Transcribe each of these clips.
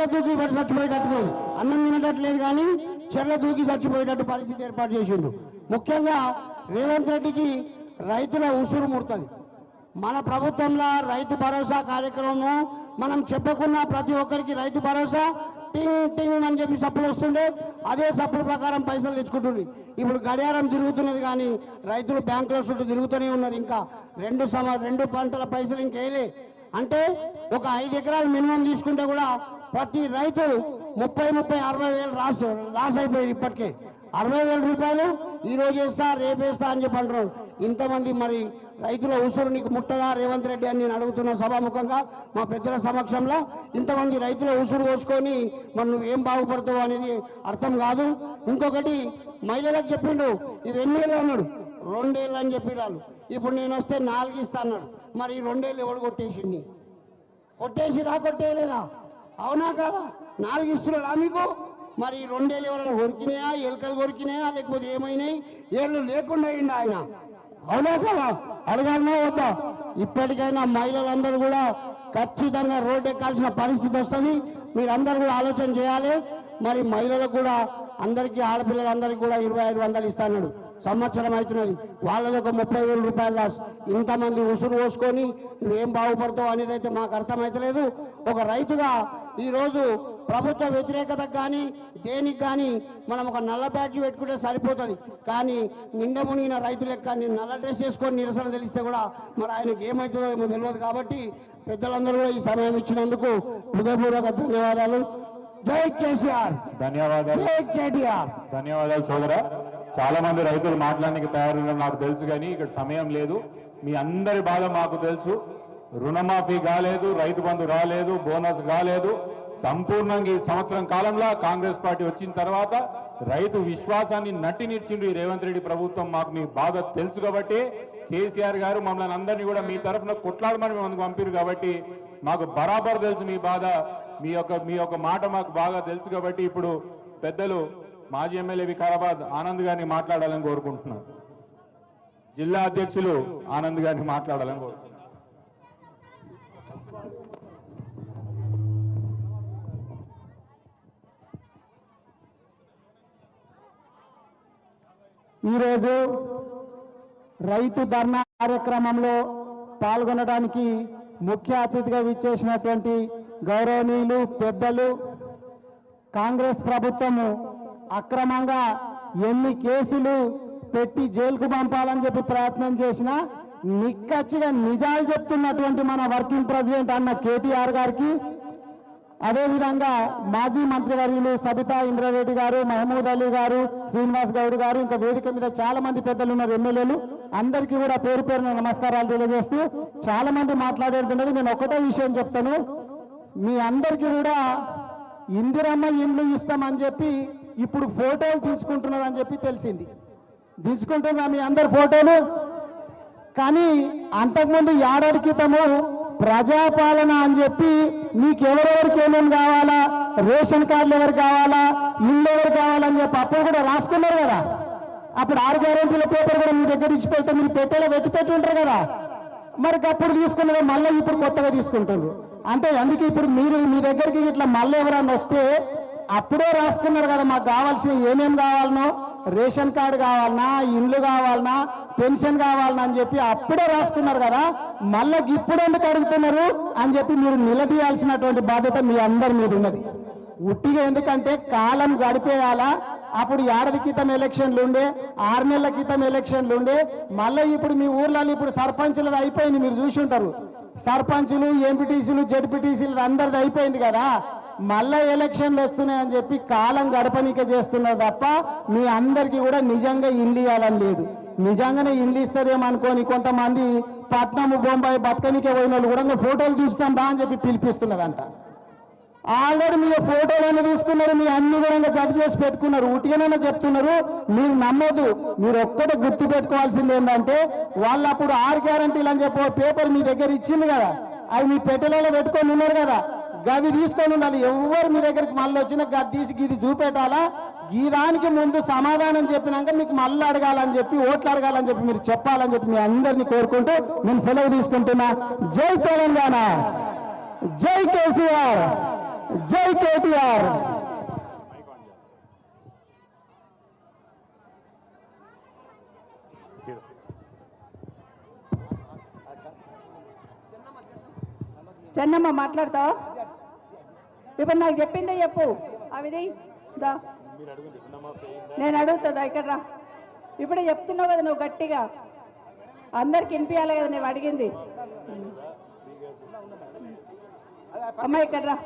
చెర్ర దూకి పడి చచ్చిపోయేటట్టు అన్నం తినేటట్లేదు కానీ చెర్ర దూకి చచ్చిపోయేటట్టు పరిస్థితి ఏర్పాటు చేసిండు. ముఖ్యంగా రేవంత్ రెడ్డికి రైతుల ఉసురు ముడుతుంది. మన ప్రభుత్వంలో రైతు భరోసా కార్యక్రమం మనం చెప్పకున్న ప్రతి ఒక్కరికి రైతు భరోసా టింగ్ టింగ్ అని చెప్పి సప్పులు వస్తుండే. అదే సప్పుల ప్రకారం పైసలు తెచ్చుకుంటుంది ఇప్పుడు గడియారం తిరుగుతున్నది కానీ రైతులు బ్యాంకుల చుట్టూ తిరుగుతూనే ఉన్నారు ఇంకా. రెండు సమ రెండు పంటల పైసలు ఇంకేలే. అంటే ఒక ఐదు ఎకరాలు మినిమం తీసుకుంటే కూడా ప్రతి రైతు ముప్పై ముప్పై అరవై వేలు రాసు లాస్ అయిపోయింది ఇప్పటికే. అరవై వేల రూపాయలు ఈ రోజు వేస్తా రేపు వేస్తా అని చెప్పి అంటారు. ఇంతమంది మరి రైతుల ఉసురు నీకు ముట్టదా? రేవంత్ రెడ్డి అని నేను అడుగుతున్న సభాముఖంగా మా పెద్దల సమక్షంలో ఇంతమంది రైతుల ఉసురు పోసుకొని మరి నువ్వేం బాగుపడతావు అనేది అర్థం కాదు. ఇంకొకటి మహిళలకు చెప్పిండు ఇవి ఎన్నేళ్ళు అన్నాడు. రెండేళ్ళు అని చెప్పి వాళ్ళు ఇప్పుడు నేను వస్తే నాలుగు ఇస్తా అన్నాడు. మరి రెండేళ్ళు ఎవడు కొట్టేసింది? కొట్టేసి రా కొట్టేయలేదా? అవునా కాదా? నాలుగు ఇస్తున్నాడా మీకు? మరి రెండేళ్ళు ఎవరైనా కొరికినాయా? ఎలుకలు కొరికినాయా? లేకపోతే ఏమైనాయి? ఏళ్ళు లేకుండా అయింది ఆయన? అవునా కదా? అడగాలనా వద్దా? ఇప్పటికైనా మహిళలందరూ కూడా ఖచ్చితంగా రోడ్డు ఎక్కాల్సిన పరిస్థితి వస్తుంది. మీరందరూ కూడా ఆలోచన చేయాలి. మరి మహిళలకు కూడా అందరికీ ఆడపిల్లలందరికీ కూడా ఇరవై ఐదు వందలు ఇస్తాడు సంవత్సరం అవుతున్నది. వాళ్ళది ఒక ముప్పై వేల రూపాయల లాస్. ఇంతమంది ఉసురు పోసుకొని నువ్వేం బాగుపడతావు అనేది అయితే మాకు అర్థమైతలేదు. ఒక రైతుగా ఈరోజు ప్రభుత్వ వ్యతిరేకత కానీ దేనికి కానీ మనం ఒక నల్ల బ్యాడ్జ్ పెట్టుకుంటే సరిపోతుంది. కానీ నిండ మునిగిన రైతు లెక్క నేను నల్ల డ్రెస్ వేసుకొని నిరసన తెలిస్తే కూడా మరి ఆయనకి ఏమవుతుందో ఏమో తెలియదు కాబట్టి పెద్దలందరూ కూడా ఈ సమయం ఇచ్చినందుకు హృదయపూర్వక ధన్యవాదాలు. జై కేసీఆర్. ధన్యవాదాలు. జై కేటీఆర్. ధన్యవాదాలు సోదర. చాలా మంది రైతులు మాట్లాడడానికి తయారున్నారు నాకు తెలుసు కానీ ఇక్కడ సమయం లేదు. మీ అందరి బాధ మాకు తెలుసు. రుణమాఫీ కాలేదు రైతు బంధు రాలేదు బోనస్ కాలేదు. సంపూర్ణంగా ఈ సంవత్సరం కాలంలో కాంగ్రెస్ పార్టీ వచ్చిన తర్వాత రైతు విశ్వాసాన్ని నట్టినిచ్చిండు ఈ రేవంత్ రెడ్డి ప్రభుత్వం. మాకు మీకు బాగా తెలుసు కాబట్టి కేసీఆర్ గారు మమ్మల్ని అందరినీ కూడా మీ తరఫున కొట్లాడమని మేము పంపారు కాబట్టి మాకు బరాబర్ తెలుసు మీ బాధ. మీ యొక్క మీ యొక్క మాట మాకు బాగా తెలుసు కాబట్టి ఇప్పుడు పెద్దలు మాజీ ఎమ్మెల్యే వికారాబాద్ ఆనంద్ గారిని మాట్లాడాలని కోరుకుంటున్నాను. జిల్లా అధ్యక్షులు ఆనంద్ గారిని మాట్లాడాలని కోరుకుంటున్నాను. ఈరోజు రైతు ధర్నా కార్యక్రమంలో పాల్గొనడానికి ముఖ్య అతిథిగా విచ్చేసినటువంటి గౌరవనీయులు పెద్దలు కాంగ్రెస్ ప్రభుత్వము అక్రమంగా ఎన్ని కేసులు పెట్టి జైలుకు పంపాలని చెప్పి ప్రయత్నం చేసినా నిక్కచ్చిగా నిజాలు చెప్తున్నటువంటి మన వర్కింగ్ ప్రెసిడెంట్ అన్న కేటీఆర్ గారికి అదేవిధంగా మాజీ మంత్రివర్యులు సబితా ఇంద్రారెడ్డి గారు మహమూద్ అలీ గారు శ్రీనివాస్ గౌడ్ గారు ఇంకా వేదిక మీద చాలా మంది పెద్దలు ఉన్నారు ఎమ్మెల్యేలు. అందరికీ కూడా పేరు పేరున నమస్కారాలు తెలియజేస్తూ చాలా మంది మాట్లాడేది నేను ఒకటే విషయం చెప్తాను. మీ అందరికీ కూడా ఇందిరమ్మ ఇండ్లు ఇస్తామని చెప్పి ఇప్పుడు ఫోటోలు దించుకుంటున్నారు అని చెప్పి తెలిసింది. దించుకుంటున్నా మీ అందరి ఫోటోలు. కానీ అంతకుముందు ఏడాది క్రితము ప్రజాపాలన అని చెప్పి మీకు ఎవరెవరికి ఏమేమి కావాలా? రేషన్ కార్డులు ఎవరు కావాలా? ఇల్లు ఎవరు కావాలని చెప్పి అప్పుడు కూడా రాసుకున్నారు కదా. అప్పుడు ఆరు గ్యారెంటీల పేపర్ కూడా మీ దగ్గర ఇచ్చి పెడితే మీరు పెట్టేలా వెతి పెట్టి ఉంటారు కదా. మరి అప్పుడు తీసుకున్నది మళ్ళీ ఇప్పుడు కొత్తగా తీసుకుంటారు అంటే అందుకే ఇప్పుడు మీరు మీ దగ్గరికి ఇట్లా మళ్ళీ ఎవరైనా వస్తే అప్పుడే రాసుకున్నారు కదా మాకు కావాల్సిన ఏమేమి కావాలనో. రేషన్ కార్డు కావాలన్నా ఇండ్లు కావాలన్నా పెన్షన్ కావాలన్నా అని చెప్పి అప్పుడే రాసుకున్నారు కదా మళ్ళీ ఇప్పుడు ఎందుకు అడుగుతున్నారు అని చెప్పి మీరు నిలదీయాల్సినటువంటి బాధ్యత మీ అందరి మీద ఉన్నది. ఉట్టిగా ఎందుకంటే కాలం గడిపేయాలా అప్పుడు ఏడాది క్రితం ఎలక్షన్లు ఉండే ఆరు నెలల క్రితం ఎలక్షన్లు ఉండే మళ్ళీ ఇప్పుడు మీ ఊర్లలో ఇప్పుడు సర్పంచులది అయిపోయింది మీరు చూసి ఉంటారు సర్పంచులు ఎంపీటీసీలు జడ్పీటీసీలు అందరిది అయిపోయింది కదా మళ్ళా ఎలక్షన్లు వస్తున్నాయని చెప్పి కాలం గడపనిక చేస్తున్నారు తప్ప మీ అందరికీ కూడా నిజంగా ఇల్లు ఇవ్వాలని లేదు. నిజంగానే ఇల్లు ఇస్తారేమో అనుకోని కొంతమంది పట్నము బొంబాయి బతకనికే పోయిన వాళ్ళు కూడా ఫోటోలు తీస్తాం బా అని చెప్పి పిలిపిస్తున్నారంట. ఆల్రెడీ మీ అయినా తీసుకున్నారు మీ అన్ని కూడా జత చేసి పెట్టుకున్నారు. ఉటిగానే చెప్తున్నారు మీరు నమ్మదు మీరు ఒక్కటే గుర్తు పెట్టుకోవాల్సింది ఏంటంటే వాళ్ళు అప్పుడు ఆరు గ్యారంటీలు అని చెప్పి పేపర్ మీ దగ్గర ఇచ్చింది కదా. అవి మీ పెట్టెలలో పెట్టుకొని ఉన్నారు కదా. గవి తీసుకొని ఉండాలి. ఎవరు మీ దగ్గరికి మళ్ళీ వచ్చినా గది తీసి గీది చూపెట్టాలా? ఈ దానికి ముందు సమాధానం చెప్పినాక మీకు మళ్ళీ అడగాలని చెప్పి ఓట్లు అడగాలని చెప్పి మీరు చెప్పాలని చెప్పి మీ అందరినీ కోరుకుంటూ నేను సెలవు తీసుకుంటున్నా. జై తెలంగాణ! జై కేసీఆర్! జై కేటీఆర్! చెన్నమ్మ మాట్లాడతావా? ఇప్పుడు నాకు చెప్పిందే చెప్పు. అవిది దా. నేను అడుగుతుందా ఇక్కడ రా. ఇప్పుడే చెప్తున్నావు కదా నువ్వు గట్టిగా. అందరికి వినిపించాలి కదా నువ్వు అడిగింది. అమ్మ ఇక్కడ రా.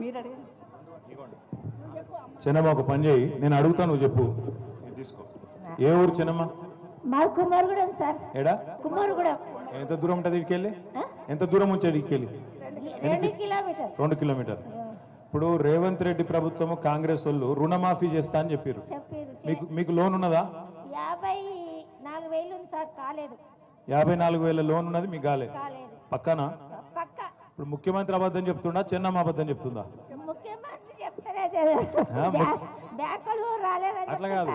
మీరు అడిగింది చిన్నమ్మ ఒక పని చేయి. నేను అడుగుతాను నువ్వు చెప్పు. తీసుకో. ఏ ఊరు చిన్నమ్మ? మాది కుమారుగూడెం సార్. ఏడా? కుమారుగూడెం ఎంత దూరం ఉంటుంది ఇక్కడికి ఎంత దూరం ఉంచేది ఇక్కడికి రెండు కిలోమీటర్. ఇప్పుడు రేవంత్ రెడ్డి ప్రభుత్వం కాంగ్రెస్ వాళ్ళు రుణమాఫీ చేస్తా అని చెప్పారు మీకు మీకు లోన్ ఉన్నదా? యాభై నాలుగు వేలు సార్ కాలేదు. యాభై నాలుగు వేల లోన్ ఉన్నది మీకు కాలే కాలేదు. పక్కన? పక్క. ఇప్పుడు ముఖ్యమంత్రి అబద్ధం చెప్తుండా చిన్నమ్మ అబద్ధం చెప్తుందా? అట్లా కాదు.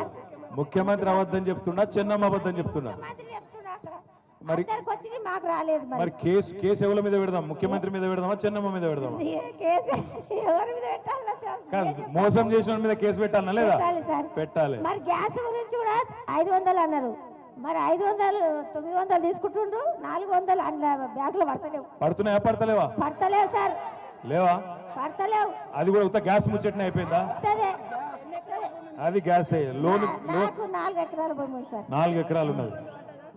ముఖ్యమంత్రి అబద్ధం చెప్తుండా చిన్నమ్మ అబద్ధం చెప్తుండా? చెప్తున్నా మరి- మాకు రాలేదు మరి. కేసు కేసు ఎవరి మీద పెడదాం? ముఖ్యమంత్రి మీద పెడదామా చిన్నమ్మ మీద పెడదామా? ఎవరి మీద పెట్టాలో. మోసం చేసిన మీద కేసు పెట్టాలనా లేదా? పెట్టాలి సార్. పెట్టాలి. మరి గ్యాస్ గురించి కూడా ఐదు వందలు అన్నారు. మరి ఐదు వందలు తొమ్మిది వందలు తీసుకుంటుండ్రు నాలుగు వందలు అన్న బ్యాంకులో పడతలేవు. పడుతున్నాయా పడతలేవా? పడతలేవు సార్. లేవా? పడతలేవు. అది కూడా ఉత్త గ్యాస్ ముచ్చట్నే అయిపోయిందా. అది గ్యాస్. లోన్ నాలుగు ఎకరాల భూమి ఉంది సార్. నాలుగు ఎకరాలు ఉన్నది.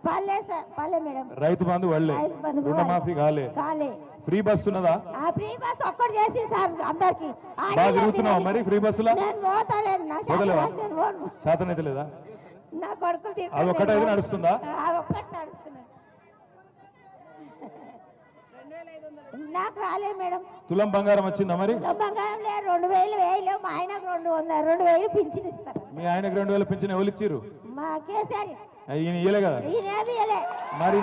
పల్లె సార్ పల్లె మేడం. రైతు బంధు వాళ్ళే రైతు బంధు రుణమాఫీ కాలే. కాలే. ఫ్రీ బస్ ఉన్నదా? ఆ ఫ్రీ బస్ ఒక్కటి చేసి సార్ అందరికి. బాగా తిరుగుతున్నావా మరి ఫ్రీ బస్సులా? నేను పోతాలేను నా శాతం వదలవా? కాదు, నేను పోను. శాతం అయితే లేదా నా కొడుకులు అది ఒక్కటే నేను అయితే పోను. నడుస్తుందా ఒక్కటి నాకు రాలే మేడం. తులం బంగారం వచ్చిందా మరి? తులం బంగారం లేదు. రెండు వేలు వేయలేవు. మా ఆయనకు రెండు వందలు రెండు వేలు పింఛన్ ఇస్తారు. మీ ఆయనకు రెండు వేల పింఛన్ ఎవరు ఇచ్చిర్రు మా కేసీఆర్ ఈయన ఇయ్యలే కదా. మరి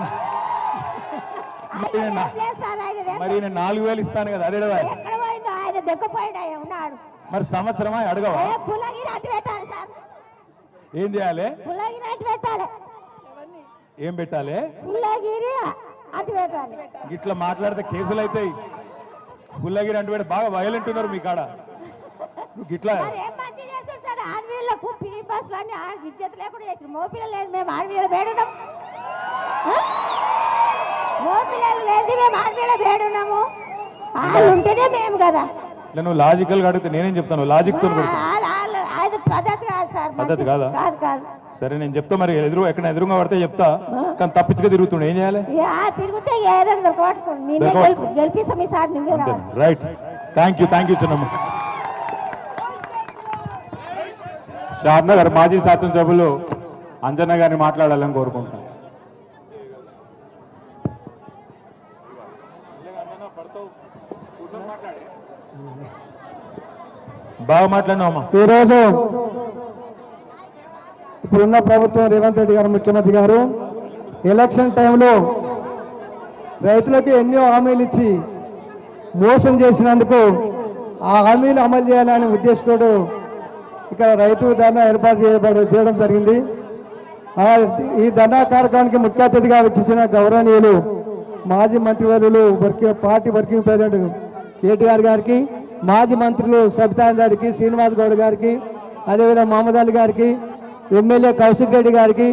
మరి ఈయన నాలుగు వేలు ఇస్తాను కదా అదే మరి సంవత్సరమా అడగవా? ఏ పుల్లగిరి అటు పెట్టాలి సార్. ఏం చేయాలి? ఏం పెట్టాలి? ఇట్లా మాట్లాడితే కేసులు అవుతాయి పుల్లగిరి అంటే బాగా వైలెంట్ ఉన్నారు మీ కాడ. నువ్వు ఇట్లా బస్సులు అన్ని విద్యుత్ లేకుండా చేసి మోపిల్లలు లేదు మేము ఆడపిల్లలు ఆ? మోపిల్లలు లేదు మేము ఆడపిల్ల వేడున్నాము. వాళ్ళు ఉంటేనే మేము కదా. ఇట్లా నువ్వు లాజికల్గా అడిగితే నేనేం చెప్తాను? లాజిక్తో అది పద్ధతి కాదు సార్ పద్ధతి మంచిది. కాదా? కాదు కాదు. సరే నేను చెప్తా మరి. ఎదురు ఎక్కడ ఎదురుగా పడితే చెప్తా. కానీ తప్పించుగా తిరుగుతుండే. ఏం చేయాలి? తిరిగితే ఏదైనా గెలిపిస్తాం ఈసారి right thank you thank you చిన్నమ్మ. షాద్నగర్ మాజీ శాసనసభ్యులు అంజన్న గారిని మాట్లాడాలని కోరుకుంటున్నాను బాగా మాట్లాడినామా ఈరోజు ఇప్పుడున్న ప్రభుత్వం రేవంత్ రెడ్డి గారు ముఖ్యమంత్రి గారు ఎలక్షన్ టైంలో రైతులకు ఎన్నో హామీలు ఇచ్చి మోసం చేసినందుకు ఆ హామీలు అమలు చేయాలనే ఉద్దేశంతో ఇక్కడ రైతు ధర్నా ఏర్పాటు చేయబడి చేయడం జరిగింది. ఈ ధర్నా కార్యక్రమానికి ముఖ్య అతిథిగా వచ్చిన గౌరవనీయులు మాజీ మంత్రివర్యులు working party working president KTR గారికి మాజీ మంత్రులు సబితాన్ రెడ్డికి శ్రీనివాస్ గౌడ్ గారికి అదేవిధంగా మహమ్మద్ అలీ గారికి ఎమ్మెల్యే కౌశిక్ రెడ్డి గారికి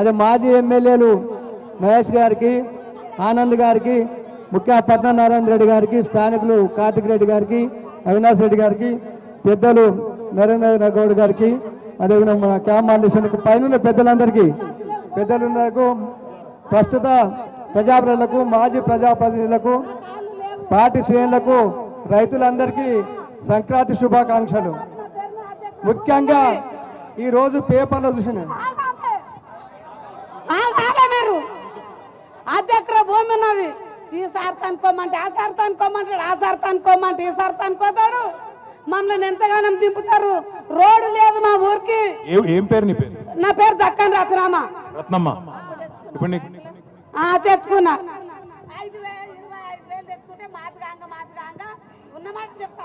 అదే మాజీ ఎమ్మెల్యేలు మహేష్ గారికి ఆనంద్ గారికి ముఖ్య పట్నారాయణ రెడ్డి గారికి స్థానికులు కార్తిక్ రెడ్డి గారికి అవినాష్ రెడ్డి గారికి పెద్దలు నరేంద్ర గౌడ్ గారికి అదేవిధంగా మన క్యాంప్ ఫౌండేషన్ పైన పెద్దలందరికీ పెద్దలందరకు ప్రస్తుత ప్రజాప్రతినిధులకు మాజీ ప్రజాప్రతినిధులకు పార్టీ శ్రేణులకు రైతులందరికీ సంక్రాంతి శుభాకాంక్షలు. ముఖ్యంగా ఈరోజు పేపర్లో చూసిన మీరు. అద్దెకర భూమి ఉన్నది. ఈ సార్ అనుకోమంటే ఆ సార్ అనుకోమంటాడు ఆ సార్ అనుకోమంటే ఈ సార్ అనుకోతాడు. మమ్మల్ని ఎంతగానో దింపుతారు? రోడ్డు లేదు మా ఊరికి. ఏ- పేరు నీ పేరు? నా పేరు దక్కన్ రత్నామ రత్నమ్మ. ఇప్పుడు ఆ తెచ్చుకున్నా. ఐదు వేలు ఇరవై ఐదు వేలు తెచ్చుకుంటే మాదిగాంగ మాదిగాంగ ఉన్నమాట చెప్తా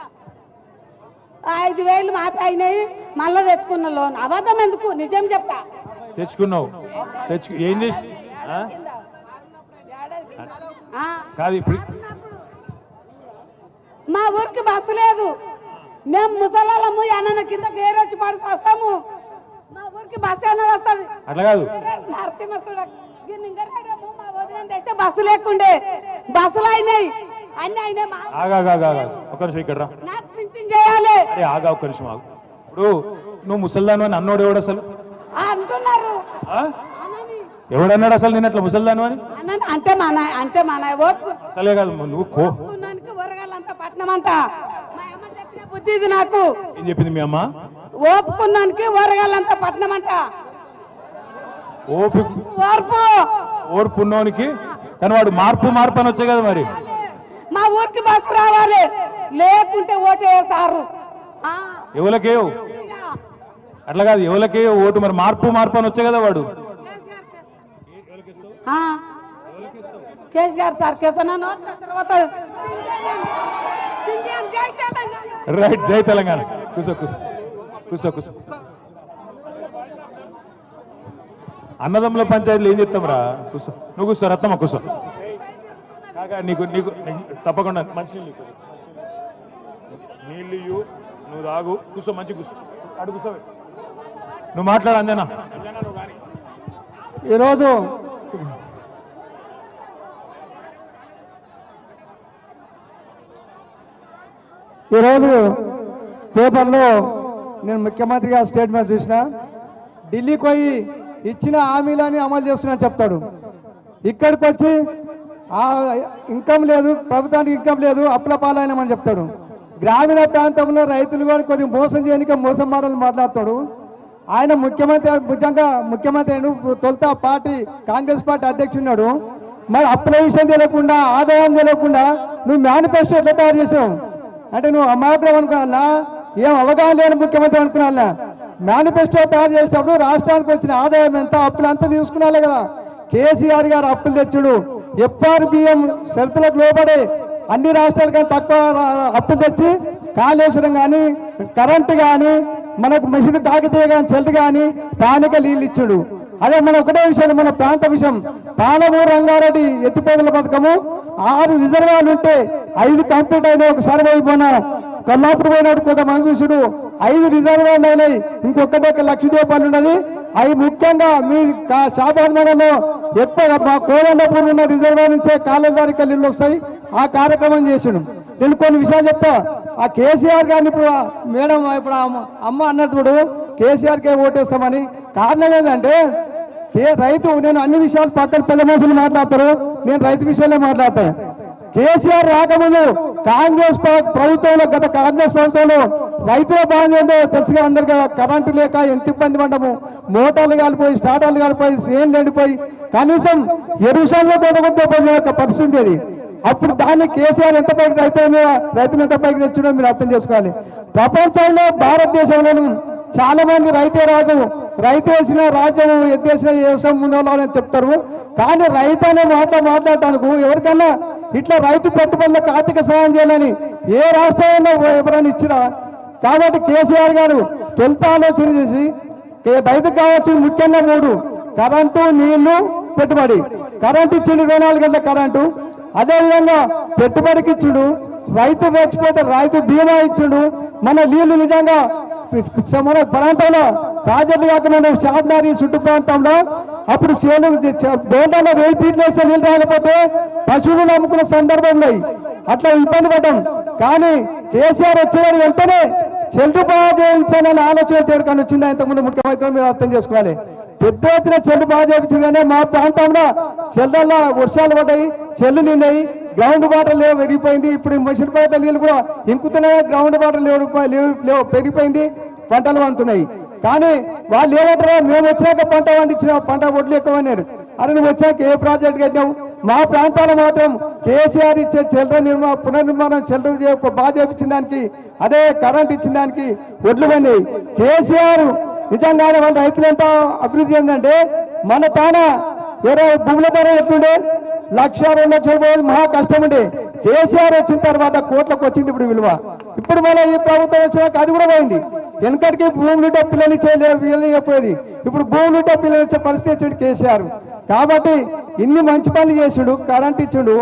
ఐదు వేలు మాపి అయినాయి. మళ్ళా తెచ్చుకున్న లోన్. అబద్ధం ఎందుకు? నిజం చెప్తా. తెచ్చుకున్నావు. తెచ్చు ఏం చేసి కాదు ఇప్పుడు మా ఊరికి బస్సు లేదు. మేము ముసలాళ్ళము అన్న కింద గేరొచ్చి పడి వస్తాము మా ఊరికి బస్సు అన్నది వస్తుంది? అట్లా కాదు. నరసింహసుడు గింగరాడము మా వదిన తెస్తే బస్సు లేకుండే. బస్సులు అయినాయి. అన్ని అయినాయి మా ఆగా ఆగా ఆగా ఒక నిమిషం ఇక్కడ రా. నాకు పింఛన్ చేయాలి. అరే ఆగా ఒక్క నిమిషం ఆగు. ఇప్పుడు నువ్వు ముసల్దాను అని అన్నోడు ఎవడు అసలు? ఆ అంటున్నారు. ఎవడన్నాడు అసలు నేను అట్లా ముసల్దాను అని? అంటే మన అంటే మన ఓపు అసలే కాదు నువ్వు కో. పట్నం మా చెప్పిన బుద్ధి నాకు. ఏం చెప్పింది మీ అమ్మ? ఓపుకున్నానికి ఊరగాళ్ళంతా పట్నం అంట ఓపి ఓర్పు. ఓర్పు ఉన్నోనికి కానీ వాడు మార్పు మార్పు అని వచ్చాయి కదా మరి. మా ఊరికి బస్సు రావాలి. లేకుంటే ఓటేసారు ఆ, ఎవరికేయో ఇక అట్లా కాదు ఎవరికేయో ఓటు? మరి మార్పు మార్పు అని వచ్చాయి కదా వాడు. కేస్ గారు సార్ కేసనా తర్వాత. రైట్ జై తెలంగాణ. కూసో కూసో కూసో కూసో. అన్నదమ్ముల పంచాయతీలు ఏం చెప్తాం రా? కూసో. నువ్వు కూర్చో రత్తమ్మ కూసో. కాకా నీకు నీకు తప్పకుండా మంచి నీళ్ళు. నీళ్ళు ఇవ్వు, నువ్వు తాగు. కూర్చో మంచి కూర్చో అడు కూర్చో నువ్వు మాట్లాడు అందేనా ఈరోజు ఈరోజు పేపర్లో నేను ముఖ్యమంత్రిగా స్టేట్మెంట్ చూసిన ఢిల్లీకి పోయి ఇచ్చిన హామీలని అమలు చేస్తున్నా చెప్తాడు. ఇక్కడికి వచ్చి ఇన్కమ్ లేదు ప్రభుత్వానికి ఇన్కమ్ లేదు అప్పుల పాలైనమని చెప్తాడు. గ్రామీణ ప్రాంతంలో రైతులు కూడా కొద్దిగా మోసం చేయడానికి మోసం మాటలు మాట్లాడతాడు. ఆయన ముఖ్యమంత్రి నిజంగా ముఖ్యమంత్రి అయిన తొలుత పార్టీ కాంగ్రెస్ పార్టీ అధ్యక్షున్నాడు మరి అప్పుల విషయం తెలియకుండా ఆదాయం తెలియకుండా నువ్వు మేనిఫెస్టో ఎట్లా తయారు చేసావు. అంటే నువ్వు అమాయకుడు అనుకున్నా ఏం అవగాహన లేని ముఖ్యమంత్రి అనుకున్నా మేనిఫెస్టో తయారు చేసినప్పుడు రాష్ట్రానికి వచ్చిన ఆదాయం ఎంత? అప్పులు అంతా తీసుకున్నాలే కదా. కేసీఆర్ గారు అప్పులు తెచ్చుడు. ఎఫ్ఆర్బిఎం షరతులకు లోబడి అన్ని రాష్ట్రాలకైనా తక్కువ అప్పులు తెచ్చి కాళేశ్వరం కానీ కరెంటు కానీ మనకు మెషిన్ కాకితీయ కానీ చెల్లు కానీ స్థానిక నీళ్ళు ఇచ్చుడు. అదే మన ఒకటే విషయం మన ప్రాంత విషయం. పాలమూరు రంగారెడ్డి ఎత్తిపోతల పథకము ఆరు రిజర్వాలు ఉంటే ఐదు కంప్లీట్ అయిన ఒక సర్వే అయిపోయినా కొల్లాపూర్ పోయినాడు కొంతమంది చూసుడు ఐదు రిజర్వాలు అయినాయి ఇంకొకటి ఒక లక్ష రూపాయలు ఉన్నది. అవి ముఖ్యంగా మీ కా- షాబాద్ నగర్లో ఎక్కువ మా కోదండపూర్ ఉన్న రిజర్వాయర్ నుంచే కాలేజీ నీళ్ళు వస్తాయి. ఆ కార్యక్రమం చేసిండు. నేను కొన్ని విషయాలు చెప్తా. ఆ కేసీఆర్ గారిని ఇప్పుడు మేడం ఇప్పుడు అమ్మ- అమ్మ అన్నది చూడు కేసీఆర్కే ఓటేస్తామని. కారణం ఏంటంటే ఏ రైతు నేను అన్ని విషయాలు పక్కన పెద్ద మనుషులు మాట్లాడతారు నేను రైతు విషయాలే మాట్లాడతాను కేసీఆర్ రాకముందు కాంగ్రెస్ ప్రభుత్వంలో గత కాంగ్రెస్ ప్రభుత్వంలో రైతుల బాగుందో తెలుసుగా అందరికీ కరెంటు లేక ఎంత ఇబ్బంది పడ్డము. మోటార్లు కాలిపోయి స్టార్టర్లు కాలిపోయి సేన్లు ఎండిపోయి కనీసం ఎరుసంలో పోయిన ఒక పరిస్థితి ఉండేది. అప్పుడు దాన్ని కేసీఆర్ ఎంత పైకి రైతుల మీద రైతులు ఎంత పైకి తెచ్చిండో మీరు అర్థం చేసుకోవాలి. ప్రపంచంలో భారతదేశంలోనూ చాలా మంది రైతే రాజు రైతు వేసిన రాజ్యం ఎత్తేసిన వ్యవసాయం ముందు చెప్తారు. కానీ రైతు అనే మాట మాట్లాడటానికి ఎవరికన్నా ఇట్లా రైతు పెట్టుబడులకు ఆర్థిక సహాయం చేయాలని ఏ రాష్ట్రంలో ఎవరైనా ఇచ్చినా కాబట్టి కేసీఆర్ గారు తొలుత ఆలోచన చేసి ఏ కావాల్సిన ముఖ్యంగా మూడు కరెంటు నీళ్ళు పెట్టుబడి. కరెంటు ఇచ్చిండు ఇరవై నాలుగు గంటల కరెంటు. అదేవిధంగా పెట్టుబడికి ఇచ్చుడు రైతు వేచిపోతే రైతు బీమా ఇచ్చుడు. మన నీళ్ళు నిజంగా మన ప్రాంతంలో రాజర్లు కాకుండా చార్మినారి చుట్టు ప్రాంతంలో అప్పుడు సేలు డోండాలో వెయ్యి ఫీట్లు వేస్తే నీళ్ళు రాకపోతే పశువులు నమ్ముకున్న సందర్భం ఉన్నాయి అట్లా ఇబ్బంది పడ్డాం. కానీ కేసీఆర్ వచ్చేవారు వెంటనే చెల్లు బాగా చేయించాలని ఆలోచన చేయడానికి వచ్చింది. ఇంతకుముందు ముఖ్యమంత్రి మీరు అర్థం చేసుకోవాలి. పెద్ద ఎత్తున చెల్లు బాగా చేయించిందనే మా ప్రాంతంలో చెల్లల్లో వర్షాలు పడ్డాయి చెల్లు నిండాయి. గ్రౌండ్ వాటర్ లేవు పెరిగిపోయింది ఇప్పుడు ఈ మసిలి నీళ్ళు కూడా ఇంకుతున్నాయి? గ్రౌండ్ వాటర్ లేవు లేవు పెరిగిపోయింది. పంటలు వండుతున్నాయి కానీ వాళ్ళు ఏమంటారో? మేము వచ్చాక పంట పండించిన పంట ఒడ్లు ఎక్కువన్నారు అరే నువ్వు వచ్చాక ఏ ప్రాజెక్ట్ కట్టావు మా ప్రాంతాలు మాత్రం కేసీఆర్ ఇచ్చే చిల్లర నిర్మా పునర్నిర్మాణం చిల్లర బాగా చేపించిన దానికి అదే కరెంట్ ఇచ్చిన దానికి ఒడ్లు పడినాయి. కేసీఆర్ నిజంగానే వాళ్ళ రైతులు ఎంత అభివృద్ధి ఏంటంటే మన తాన వేరే భూముల ధర ఎట్లుండే లక్ష రెండు లక్షల పోయేది మహా కష్టం ఉండే కేసీఆర్ వచ్చిన తర్వాత కోట్లకు వచ్చింది ఇప్పుడు విలువ. ఇప్పుడు మళ్ళీ ఈ ప్రభుత్వం వచ్చినాక అది కూడా పోయింది. వెనకటికి భూములుంటే పిల్లలు చేయలేకపోయేది ఇప్పుడు భూములుంటే పిల్లలు ఇచ్చే పరిస్థితి వచ్చిండు కేసీఆర్. కాబట్టి ఇన్ని మంచి పనులు చేసిండు కరెంట్ ఇచ్చిండు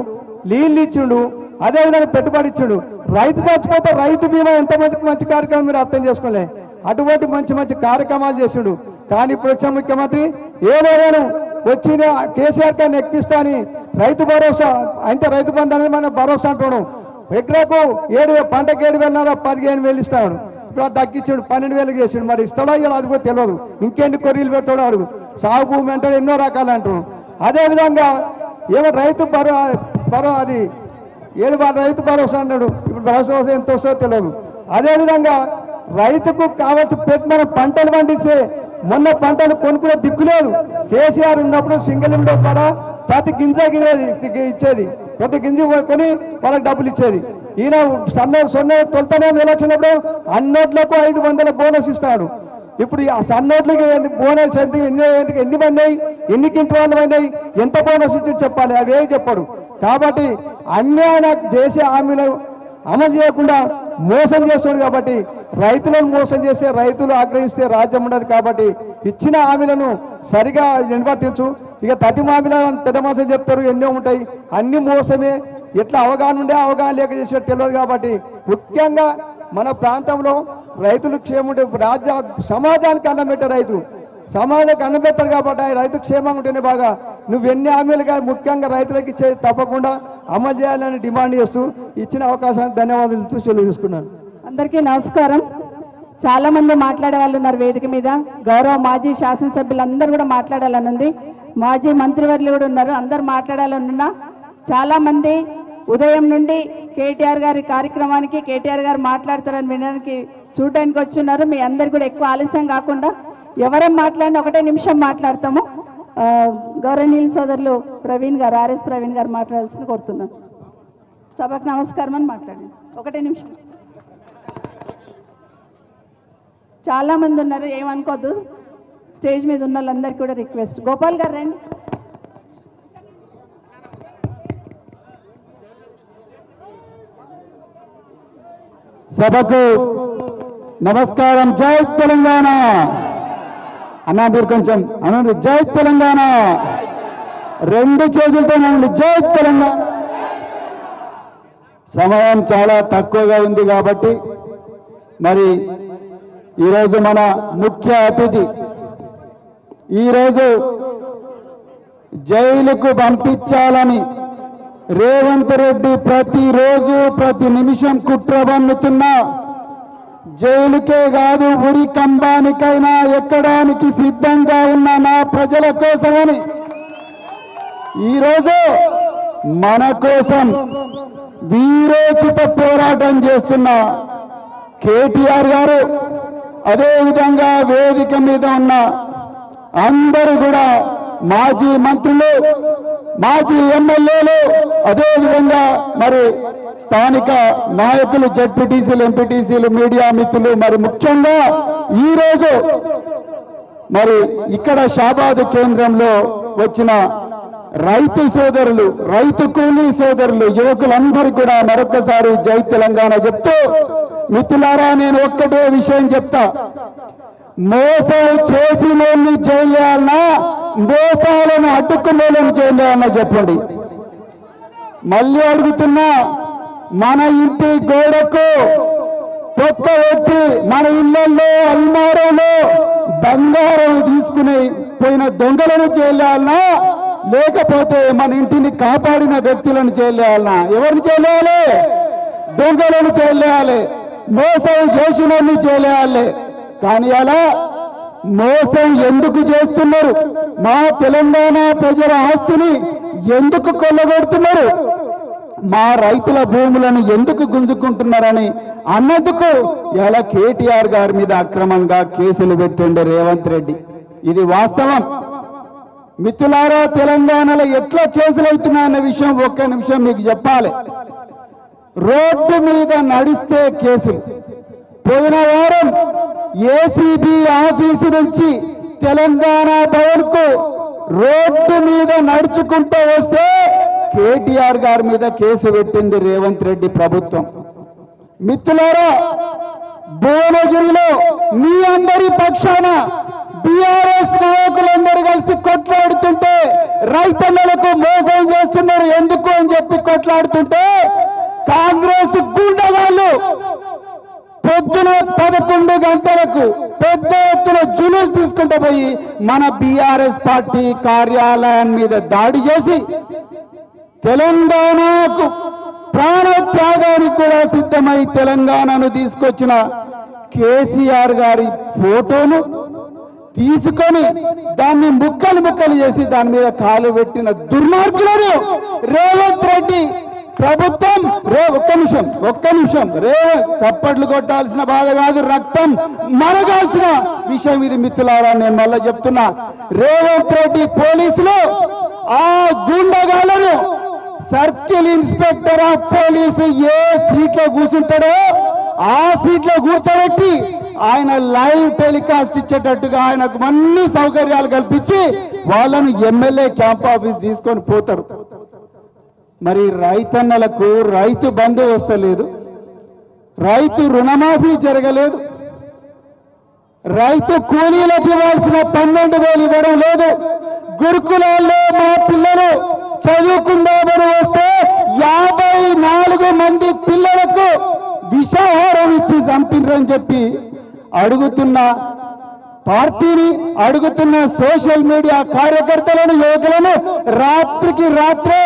నీళ్ళు ఇచ్చిండు అదేవిధంగా పెట్టుబడి ఇచ్చిండు. రైతు చచ్చిపోతే రైతు బీమా ఎంత మంచి మంచి కార్యక్రమం మీరు అర్థం చేసుకోలే. అటువంటి మంచి మంచి కార్యక్రమాలు చేసిండు. కానీ ఇప్పుడు వచ్చిన ముఖ్యమంత్రి ఏదో వచ్చిన కేసీఆర్ గారిని ఎక్కిస్తా అని రైతు భరోసా అయితే రైతు బంధు అనేది మన భరోసా అంటున్నాడు. ఎకరాకు ఏడు పంటకు ఏడు వేల పదిహేను వేలు ఇస్తాడు. ఇప్పుడు తగ్గించాడు పన్నెండు వేలకు చేసాడు. మరి ఇస్తాడో ఇలా అది కూడా తెలియదు. ఇంకెన్ని కొర్రీలు పెడతాడో అడుగు. సాగు భూమి అంటాడు ఎన్నో రకాలు అంటున్నాం అదేవిధంగా ఏమో రైతు భరో భరో అది ఏడు రైతు భరోసా అన్నాడు. ఇప్పుడు భరోసా ఎంత వస్తుందో తెలియదు. అదేవిధంగా రైతుకు కావాల్సిన పెట్టి మనం పంటలు పండిస్తే మొన్న పంటలు కొనుక్కునే దిక్కు లేదు. కేసీఆర్ ఉన్నప్పుడు సింగిల్ విండో ద్వారా ప్రతి గింజ ఇచ్చేది. ప్రతి గింజ కొని వాళ్ళకి డబ్బులు ఇచ్చేది. ఈయన సన్న సొన్న తొలతనే ఎలక్షన్ప్పుడు అన్నోట్లకు ఐదు వందల బోనస్ ఇస్తాడు. ఇప్పుడు ఆ సన్నోట్లకి బోనస్ ఎంత ఎన్ని ఎన్ని- ఎన్ని పడినాయి? ఎన్ని కింటాలు పడినాయి? ఎంత బోనస్ ఇచ్చి చెప్పాలి? అవే చెప్పాడు. కాబట్టి అన్యాయ చేసే హామీలు అమలు చేయకుండా మోసం చేస్తాడు కాబట్టి రైతులను మోసం చేస్తే రైతులు ఆగ్రహిస్తే రాజ్యం ఉండదు కాబట్టి ఇచ్చిన హామీలను సరిగా నిర్వర్తించు. ఇక తటి మామిల పెద్ద మోసం చెప్తారు ఎన్నో ఉంటాయి. అన్ని మోసమే. ఎట్లా అవగాహన ఉండే అవగాహన లేక చేసేది తెలియదు కాబట్టి ముఖ్యంగా మన ప్రాంతంలో రైతులు క్షేముంటే రాజ్య సమాజానికి అన్నం పెట్టే రైతు. సమాజానికి అన్నం పెట్టారు కాబట్టి రైతు క్షేమంగా ఉంటేనే బాగా. నువ్వు ఎన్ని హామీలుగా ముఖ్యంగా రైతులకు ఇచ్చే తప్పకుండా అమలు చేయాలని డిమాండ్ చేస్తూ ఇచ్చిన అవకాశానికి ధన్యవాదాలు ఇస్తూ సెలవు తీసుకున్నాను. అందరికీ నమస్కారం. చాలా మంది మాట్లాడే వాళ్ళు ఉన్నారు వేదిక మీద. గౌరవ మాజీ శాసనసభ్యులందరూ కూడా మాట్లాడాలని ఉంది. మాజీ మంత్రివర్యులు కూడా ఉన్నారు. అందరు మాట్లాడాలని ఉన్నా చాలా మంది ఉదయం నుండి కేటీఆర్ గారి కార్యక్రమానికి కేటీఆర్ గారు మాట్లాడతారని వినడానికి చూడడానికి వచ్చున్నారు. మీ అందరు కూడా ఎక్కువ ఆలస్యం కాకుండా ఎవరేం మాట్లాడినా ఒకటే నిమిషం మాట్లాడతాము. గౌరవనీయుల సోదరులు ప్రవీణ్ గారు ఆర్ఎస్ ప్రవీణ్ గారు మాట్లాడాల్సింది కోరుతున్నాను. సభకు నమస్కారం అని మాట్లాడండి. ఒకటే నిమిషం. చాలా మంది ఉన్నారు ఏమనుకోద్దు. స్టేజ్ మీద ఉన్న వాళ్ళందరికీ కూడా రిక్వెస్ట్. గోపాల్ గారు రండి. సభకు నమస్కారం. జై తెలంగాణ. అన్నా మీరు కొంచెం అనండి. జై తెలంగాణ. రెండు చేతులతో అనండి. జై తెలంగాణ. సమయం చాలా తక్కువగా ఉంది కాబట్టి మరి ఈరోజు మన ముఖ్య అతిథి. ఈరోజు జైలుకు పంపించాలని రేవంత్ రెడ్డి ప్రతిరోజు ప్రతి నిమిషం కుట్ర పన్నుతున్నా జైలుకే కాదు ఉరి కంబానికైనా ఎక్కడానికి సిద్ధంగా ఉన్న నా ప్రజల కోసమని. ఈరోజు మన కోసం వీరోచిత పోరాటం చేస్తున్న కేటీఆర్ గారు అదేవిధంగా వేదిక మీద ఉన్న అందరూ కూడా మాజీ మంత్రులు మాజీ ఎమ్మెల్యేలు అదేవిధంగా మరి స్థానిక నాయకులు జడ్పీటీసీలు ఎంపీటీసీలు మీడియా మిత్రులు మరి ముఖ్యంగా ఈ రోజు మరి ఇక్కడ షాబాదు కేంద్రంలో వచ్చిన రైతు సోదరులు రైతు కూలీ సోదరులు యువకులందరూ కూడా మరొకసారి జై తెలంగాణ చెప్తూ మిత్రులారా నేను ఒక్కటే విషయం చెప్తా. మోసాలు చేసినోళ్ళని చేయాలన్నా మోసాలను అడ్డుకున్నోళ్ళని చేయాలన్నా చెప్పండి. మళ్ళీ అడుగుతున్నా మన ఇంటి గోడకు పొక్క పెట్టి మన ఇళ్ళలో అల్మారాలో బంగారం తీసుకుని పోయిన దొంగలను చేయాలన్నా లేకపోతే మన ఇంటిని కాపాడిన వ్యక్తులను చేయాలన్నా ఎవరిని చేయాలి దొంగలను చేయాలి మోసం చేసిన చేయాలి. కానీ అలా మోసం ఎందుకు చేస్తున్నారు? మా తెలంగాణ ప్రజల ఆస్తిని ఎందుకు కొల్లగొడుతున్నారు? మా రైతుల భూములను ఎందుకు గుంజుకుంటున్నారని అన్నందుకు ఇలా కేటీఆర్ గారి మీద అక్రమంగా కేసులు పెట్టిండే రేవంత్ రెడ్డి. ఇది వాస్తవం. మిత్రులారా తెలంగాణలో ఎట్లా కేసులు అవుతున్నాయన్న విషయం ఒక్క నిమిషం మీకు చెప్పాలి. రోడ్డు మీద నడిస్తే కేసులు పోయిన వారం ఏసీబీ ఆఫీసు నుంచి తెలంగాణ భవన్కు రోడ్డు మీద నడుచుకుంటూ వస్తే కేటీఆర్ గారి మీద కేసు పెట్టింది రేవంత్ రెడ్డి ప్రభుత్వం. మిత్రులారా భువనగిరిలో మీ అందరి పక్షాన బీఆర్ఎస్ నాయకులందరూ కలిసి కొట్లాడుతుంటే రైతన్నలకు మోసం చేస్తున్నారు ఎందుకు అని చెప్పి కొట్లాడుతుంటే కాంగ్రెస్ గుండగాళ్ళు. పొద్దున పదకొండు గంటలకు పెద్ద ఎత్తున జులూస్ తీసుకుంటూ పోయి మన బీఆర్ఎస్ పార్టీ కార్యాలయం మీద దాడి చేసి తెలంగాణకు ప్రాణత్యాగానికి కూడా సిద్ధమై తెలంగాణను తీసుకొచ్చిన కేసీఆర్ గారి ఫోటోను తీసుకొని దాన్ని ముక్కలు ముక్కలు చేసి దాని మీద కాలు పెట్టిన దుర్మార్గులను రేవంత్ రెడ్డి ప్రభుత్వం రే ఒక్క నిమిషం ఒక్క నిమిషం. రే చప్పట్లు కొట్టాల్సిన బాధ కాదు రక్తం మరగాల్సిన విషయం ఇది మిత్రులారా నేను మళ్ళీ చెప్తున్నా. రేవంత్ రెడ్డి పోలీసులు ఆ గుండగాళ్ళను సర్కిల్ ఇన్స్పెక్టర్ ఆఫ్ పోలీసు ఏ సీట్లో కూర్చుంటాడో ఆ సీట్లో కూర్చోబెట్టి ఆయన లైవ్ టెలికాస్ట్ ఇచ్చేటట్టుగా ఆయనకు అన్ని సౌకర్యాలు కల్పించి వాళ్ళను ఎమ్మెల్యే క్యాంప్ ఆఫీస్ తీసుకొని పోతారు. మరి రైతన్నలకు రైతు బంధు వస్తలేదు. రైతు రుణమాఫీ జరగలేదు. రైతు కూలీలకు ఇవ్వాల్సిన పన్నెండు వేలు ఇవ్వడం లేదు. గురుకులాల్లో మా పిల్లలు చదువుకుందామని వస్తే యాభై నాలుగు మంది పిల్లలకు విషాహారం ఇచ్చి చంపినరని చెప్పి అడుగుతున్న పార్టీని అడుగుతున్న సోషల్ మీడియా కార్యకర్తలను యువకులను రాత్రికి రాత్రే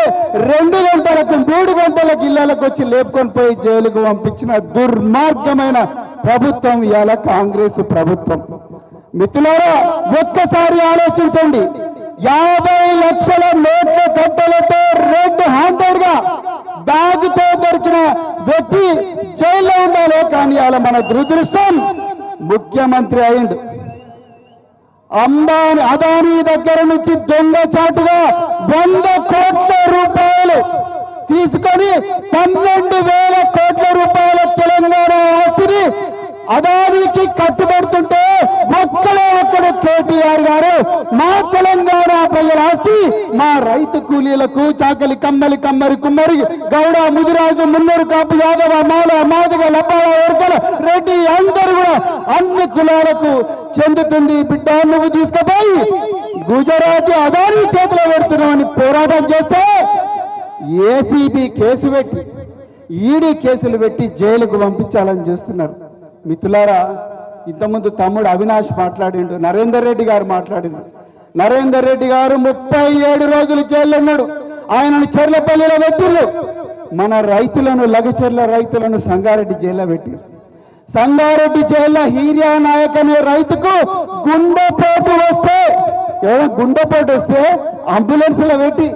రెండు గంటలకు మూడు గంటలకు ఇళ్ళకు వచ్చి లేపుకొని పోయి జైలుకు పంపించిన దుర్మార్గమైన ప్రభుత్వం ఇవాళ కాంగ్రెస్ ప్రభుత్వం. మిత్రులారా ఒక్కసారి ఆలోచించండి. యాభై లక్షల నోట్ల కట్టలతో రెడ్ హ్యాండెడ్గా బ్యాగుతో దొరికిన వ్యక్తి జైల్లో ఉండాలి కానీ అలా మన దురదృష్టం ముఖ్యమంత్రి అయిండు. అంబానీ అదానీ దగ్గర నుంచి దొంగ చాటుగా వంద కోట్ల రూపాయలు తీసుకొని పన్నెండు వేల కోట్ల రూపాయల తెలంగాణ ఆస్తిని అదానికి కట్టుబడుతుంటే ఒక్కడే ఒక్కడు కేటీఆర్ గారు మా తెలంగాణ ప్రజల ఆస్తి మా రైతు కూలీలకు చాకలి కమ్మలి కమ్మరి కుమ్మరి గౌడ ముదిరాజు మున్నూరు కాపు యాదవ మాల మాదిగ లబ్బాల వర్గల రెడ్డి అందరూ కూడా అన్ని కులాలకు చెందుతుంది బిడ్డ నువ్వు తీసుకుపోయి గుజరాత్ అదానీ చేతిలో పెడుతున్నామని పోరాటం చేస్తే ఏసీబీ కేసు పెట్టి ఈడీ కేసులు పెట్టి జైలుకు పంపించాలని చూస్తున్నారు. మిత్రులారా ఇంతకుముందు తమ్ముడు అవినాష్ మాట్లాడిండు నరేందర్ రెడ్డి గారు మాట్లాడిండు. నరేందర్ రెడ్డి గారు ముప్పై ఏడు రోజులు జైల్లో ఉన్నాడు. ఆయనను చెర్లపల్లిలో పెట్టిర్రు. మన రైతులను లగచెర్ల రైతులను సంగారెడ్డి జైల్లో పెట్టిర్రు. సంగారెడ్డి జైల్లో హీరియా నాయక్ అనే రైతుకు గుండెపోటు వస్తే ఏదో గుండెపోటు వస్తే అంబులెన్స్లో పెట్టి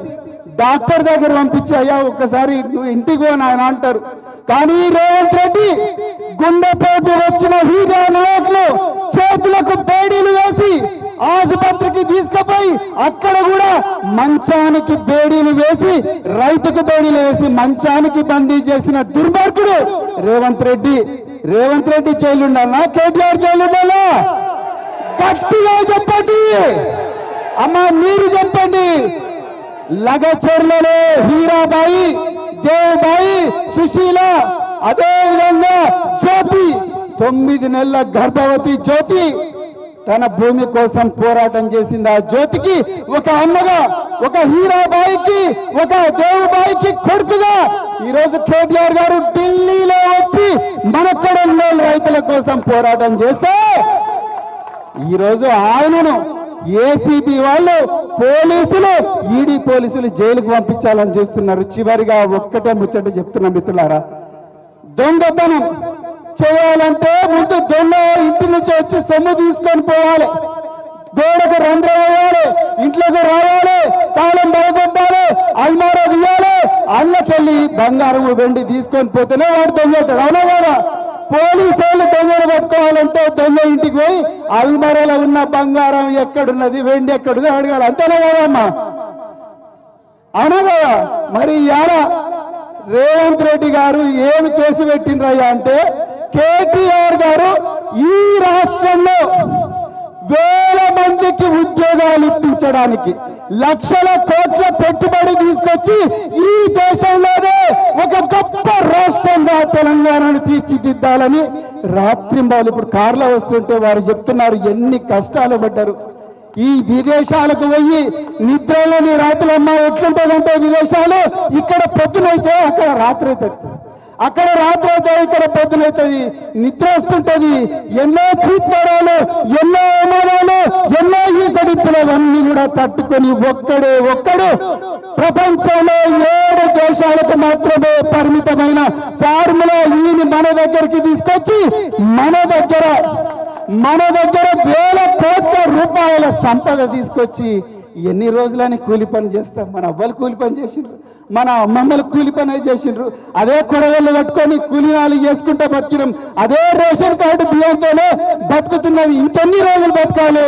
డాక్టర్ దగ్గర పంపించి అయ్యా ఒక్కసారి నువ్వు ఇంటికి పో నాయన అంటారు. కానీ రేవంత్ రెడ్డి గుండెపోటు వచ్చిన హీరో నాయకులు చేతులకు బేడీలు వేసి ఆసుపత్రికి తీసుకుపోయి అక్కడ కూడా మంచానికి బేడీలు వేసి రైతుకు బేడీలు వేసి మంచానికి బందీ చేసిన దుర్మార్గుడు రేవంత్ రెడ్డి. రేవంత్ రెడ్డి జైలుండాలా? కేటీఆర్ జైలుండాలా? కట్టిగా గట్టిగా చెప్పండి. అమ్మా మీరు చెప్పండి. లగచర్లలో హీరాబాయి సుశీల అదే విధంగా జ్యోతి తొమ్మిది నెలల గర్భవతి జ్యోతి తన భూమి కోసం పోరాటం చేసింది. ఆ జ్యోతికి ఒక అన్నగా ఒక హీరాబాయికి ఒక దేవుబాయికి కొడుకుగా ఈరోజు కేటీఆర్ గారు ఢిల్లీలో వచ్చి మన కొడంలో రైతుల కోసం పోరాటం చేస్తే ఈరోజు ఆయనను ఏసీబీ వాళ్ళు పోలీసులు ఈడీ పోలీసులు జైలుకు పంపించాలని చూస్తున్నారు. చివరిగా ఒక్కటే ముచ్చట చెప్తున్నా మిత్రులారా. దొంగతనం చేయాలంటే ముందు దొంగ ఇంటి నుంచి వచ్చి సొమ్ము తీసుకొని పోవాలి. గోడకు రంధ్రం వేయాలి ఇంట్లోకి రావాలి తాళం బయగొట్టాలి అల్మారా తీయాలి అన్నకెళ్ళి బంగారం వెండి తీసుకొని పోతేనే వాడు దొంగతాడు అవునా కదా? పోలీసులు దొంగలు పట్టుకోవాలంటే దొంగ ఇంటికి పోయి అల్మరలో ఉన్న బంగారం ఎక్కడున్నది వెండి ఎక్కడుంది అడగాలి. అంతేనే కదమ్మా? అవునా కదా మరి ఇవాళ రేవంత్ రెడ్డి గారు ఏమి కేసు పెట్టిండ్రయ్యా అంటే కేటీఆర్ గారు ఈ రాష్ట్రంలో వేల మందికి ఉద్యోగాలు ఇప్పించడానికి లక్షల కోట్ల పెట్టుబడి తీసుకొచ్చి ఈ దేశంలోనే ఒక గొప్ప రాష్ట్రంగా తెలంగాణను తీర్చిదిద్దాలని రాత్రింబాలు ఇప్పుడు కార్లో వస్తుంటే వారు చెప్తున్నారు ఎన్ని కష్టాలు పడ్డారు. ఈ విదేశాలకు పోయి నిద్రలోని రాత్రులమ్మ ఎట్లుంటుందంటే విదేశాలు ఇక్కడ పొద్దునైతే అక్కడ రాత్రి అవుతుంది అక్కడ రాత్రి అయితే ఇక్కడ పొద్దునవుతుంది నిద్ర వస్తుంటది ఎన్నో చీత్కారాలు ఎన్నో అవమానాలు ఎన్నో ఈసడిప్పులు అవన్నీ కూడా తట్టుకొని ఒక్కడే ఒక్కడు. ప్రపంచంలో ఏడు దేశాలకు మాత్రమే పరిమితమైన ఫార్ములా ఈని మన దగ్గరికి తీసుకొచ్చి మన దగ్గర మన దగ్గర వేల కోట్ల రూపాయల సంపద తీసుకొచ్చి ఎన్ని రోజులని కూలి పని చేస్తాం? మన అవ్వలు కూలి పని చేసిండ్రు. మన అమ్మమ్మలు కూలి పని చేసిండ్రు. అదే కొడవళ్ళు కట్టుకొని కూలినాలు చేసుకుంటూ బతికినాం. అదే రేషన్ కార్డు బియ్యంతోనే బతుకుతున్నాం ఇంకెన్ని రోజులు బతకాలి?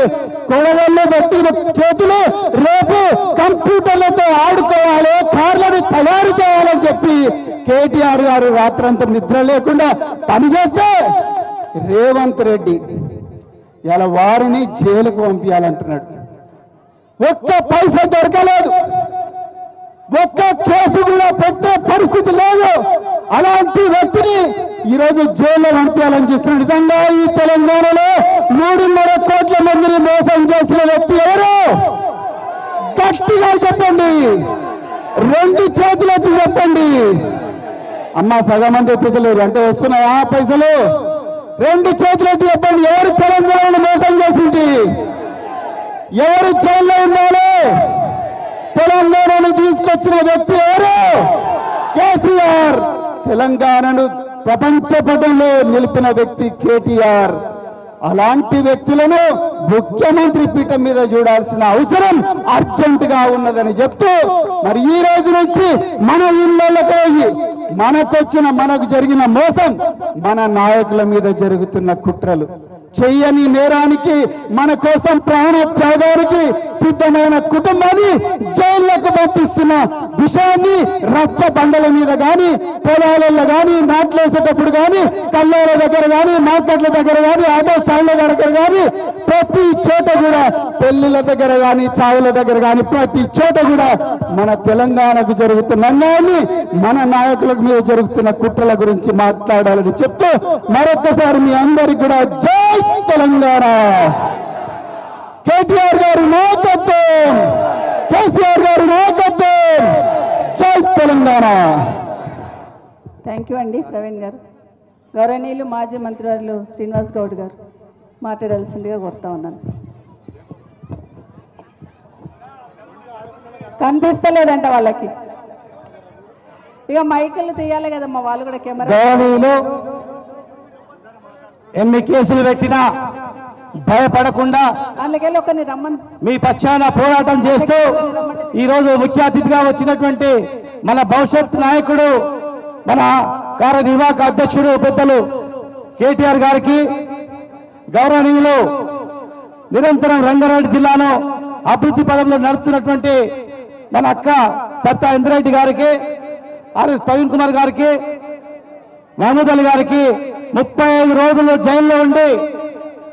కొడవళ్ళు బతికిన చేతులు రేపు కంప్యూటర్లతో ఆడుకోవాలి కార్లను తయారు చేయాలని చెప్పి కేటీఆర్ గారు రాత్రంతా నిద్ర లేకుండా పనిచేస్తే రేవంత్ రెడ్డి ఇలా వారిని జైలుకు పంపించాలంటున్నాడు ఒక్క పైసా దొరకలేదు. ఒక్క కేసు కూడా పెట్టే పరిస్థితి లేదు. అలాంటి వ్యక్తిని ఈరోజు జైల్లో పంపించాలని చూస్తున్నాడు. నిజంగా ఈ తెలంగాణలో మూడున్నర కోట్ల మందిని మోసం చేసిన వ్యక్తి ఎవరు? గట్టిగా చెప్పండి. రెండు చేతులెత్తి చెప్పండి. అమ్మ సగం మంది ఎత్తుతలేరు అంటే వస్తున్నాయా పైసలు? రెండు చేతులెత్తి చెప్పండి. ఎవరు తెలంగాణను మోసం చేసింది? ఎవరు జైల్లో ఉన్నారు తెలంగాణను తీసుకొచ్చిన వ్యక్తి ఎవరు? కేసీఆర్. తెలంగాణను ప్రపంచ పటంలో నిలిపిన వ్యక్తి కేటీఆర్. అలాంటి వ్యక్తులను ముఖ్యమంత్రి పీఠం మీద చూడాల్సిన అవసరం అర్జెంట్గా ఉన్నదని చెప్తూ మరి ఈ రోజు నుంచి మన ఇళ్ళకు పోయి మనకొచ్చిన మనకు జరిగిన మోసం మన నాయకుల మీద జరుగుతున్న కుట్రలు. చెయ్యని నేరానికి మన కోసం ప్రాణ త్యాగానికి సిద్ధమైన కుటుంబాన్ని జైళ్ళకు పంపిస్తున్న విషయాన్ని రచ్చ బండల మీద కానీ పొలాలలో కానీ నాట్లేసేటప్పుడు కానీ కల్లోల దగ్గర కానీ మార్కెట్ల దగ్గర కానీ ఆటో స్టాండ్ల దగ్గర కానీ ప్రతి చోట కూడా పెళ్ళిల దగ్గర కానీ చావుల దగ్గర కానీ ప్రతి చోట కూడా మన తెలంగాణకు జరుగుతున్న అన్యాయాన్ని మన నాయకులకు మీద జరుగుతున్న కుట్రల గురించి మాట్లాడాలని చెప్తూ మరొక్కసారి మీ అందరికి కూడా జై తెలంగాణ. కేటీఆర్ గారి నాయకత్వం. కేసీఆర్ గారి నాయకత్వం. జై తెలంగాణ. థ్యాంక్ యూ అండి ప్రవీణ్ గారు. గౌరవనీయులు మాజీ మంత్రివర్యులు శ్రీనివాస్ గౌడ్ గారు. మాట్లాడాల్సిందిగా కోరుతా ఉన్నాను. కనిపిస్తలేదంట వాళ్ళకి. ఇక మైకులు తీయాలి కదమ్మా వాళ్ళు కూడా కెమెరా ఎన్ని కేసులు పెట్టినా భయపడకుండా మీ పక్షాన పోరాటం చేస్తూ ఈరోజు ముఖ్య అతిథిగా వచ్చినటువంటి మన భవిష్యత్ నాయకుడు మన కార్యనిర్వాహక అధ్యక్షుడు పెద్దలు కేటీఆర్ గారికి గౌరవనీయులు నిరంతరం రంగారెడ్డి జిల్లాను అభివృద్ధి పదంలో నడుపుతున్నటువంటి మన అక్క సత్తా ఇంద్రెడ్డి గారికి ఆర్ఎస్ ప్రవీణ్ కుమార్ గారికి మహమూద్ అలీ గారికి ముప్పై ఐదు రోజులు జైల్లో ఉండి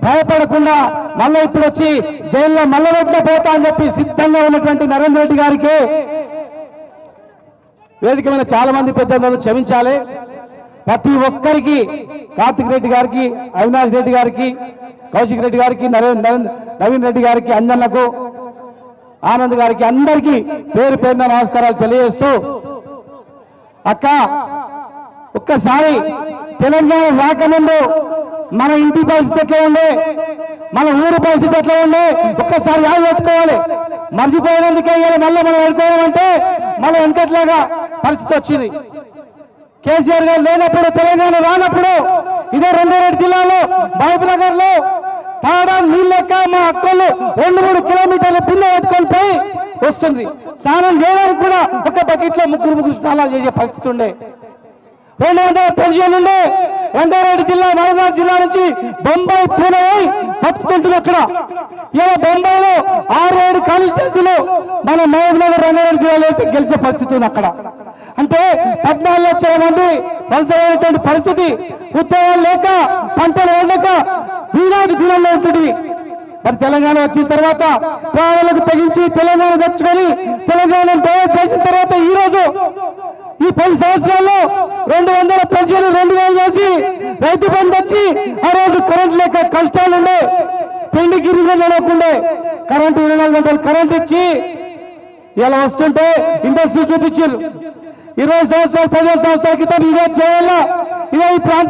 భయపడకుండా మళ్ళీ ఇప్పుడు వచ్చి జైల్లో మల్లబెట్టిన పోతా అని చెప్పి సిద్ధంగా ఉన్నటువంటి నరేంద్ర రెడ్డి గారికి వేదిక మీద చాలా మంది పెద్దలను క్షమించాలి. ప్రతి ఒక్కరికి కార్తిక్ రెడ్డి గారికి అవినాష్ రెడ్డి గారికి కౌశిక్ రెడ్డి గారికి నరేంద్ర నవీన్ రెడ్డి గారికి అంజన్లకు ఆనంద్ గారికి అందరికీ పేరు పేరున నమస్కారాలు తెలియజేస్తూ అక్క ఒక్కసారి తెలంగాణ రాకముందు మన ఇంటి పరిస్థితి ఎట్లా ఉండే మన ఊరు పరిస్థితి ఎట్లా ఉండే ఒక్కసారి యాద పెట్టుకోవాలి మర్చిపోయినందుకే మళ్ళీ మనం అనుకోవాలంటే మన వెనకట్లాగా పరిస్థితి వచ్చింది. కేసీఆర్ గారు లేనప్పుడు తెలంగాణ రానప్పుడు ఇదే రంగారెడ్డి జిల్లాలో మహబూబ్ నగర్లో తాడా నీళ్ళు మా అక్కలు రెండు మూడు కిలోమీటర్ల పిల్ల పెట్టుకొని పోయి వస్తుంది. స్నానం చేయడానికి కూడా ఒక బకెట్లో ముగ్గురు ముగ్గురు స్నానాలు చేసే పరిస్థితి ఉండే. రెండు వందల పదిహేను నుండి రంగారెడ్డి జిల్లా మహబూబాద్ జిల్లా నుంచి బొంబాయి పూణే పోయి బతుకుతుంటుంది అక్కడ. ఇలా బొంబాయిలో ఆరు ఏడు కాన్స్టిట్యూన్సీలు మన మహబూబ్ నగర్ రంగారెడ్డి జిల్లాలో అయితే గెలిచే పరిస్థితి ఉంది అక్కడ. అంటే పద్నాలుగు లక్షల మంది వలసైనటువంటి పరిస్థితి ఉద్యోగాలు లేక పంటలు వండక ఈనాటి దినంలో ఉంటుంది. మరి తెలంగాణ వచ్చిన తర్వాత ప్రాణాలకు తెగించి తెలంగాణ తెచ్చుకొని తెలంగాణ తయారు చేసిన తర్వాత ఈ రోజు ఈ పది సంవత్సరాల్లో రెండు వందల పెన్షన్ రెండు వేలు చేసి రైతు బంధు వచ్చి ఆ రోజు కరెంట్ లేక కష్టాలు ఉండే పెండి గిరిజన నడవకుండే కరెంటు ఇరవై నాలుగు గంటలు కరెంట్ ఇచ్చి ఇలా వస్తుంటే ఇండస్ట్రీ చూపించారు. ఇరవై సంవత్సరాలు పదిహేను సంవత్సరాల క్రితం ఇదే చేయాలా? ఇదే ఈ ప్రాంతం